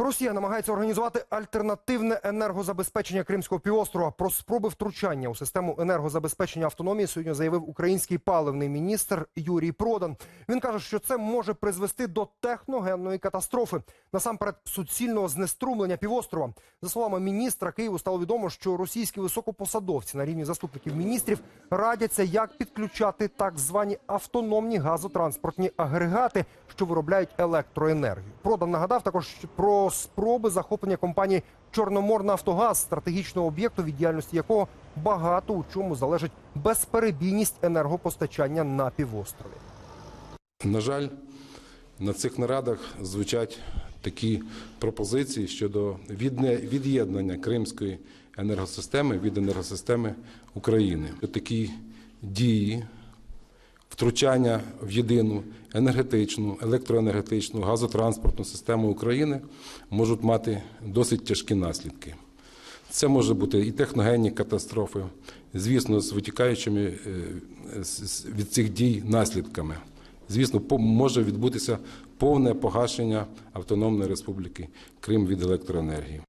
Росія намагається організувати альтернативне енергозабезпечення Кримського півострова. Про спроби втручання у систему енергозабезпечення автономії сьогодні заявив український паливний міністр Юрій Продан. Він каже, що це може призвести до техногенної катастрофи, насамперед суцільного знеструмлення півострова. За словами міністра, Києву стало відомо, що російські високопосадовці на рівні заступників міністрів радяться, як підключати так звані автономні газотранспортні агрегати, що виробляють електроенергію. Продан нагадав також про спроби захоплення компанії Чорноморнафтогаз, стратегічного об'єкту, від діяльності якого багато у чому залежить безперебійність енергопостачання на півострові. На жаль, на цих нарадах звучать такі пропозиції щодо від'єднання Кримської енергосистеми від енергосистеми України. Такі дії, втручання в єдину енергетичну, електроенергетичну, газотранспортну систему України можуть мати досить тяжкі наслідки. Це може бути і техногенні катастрофи, звісно, з витікаючими е, від цих дій наслідками. Звісно, може відбутися повне погашення Автономної Республіки Крим від електроенергії.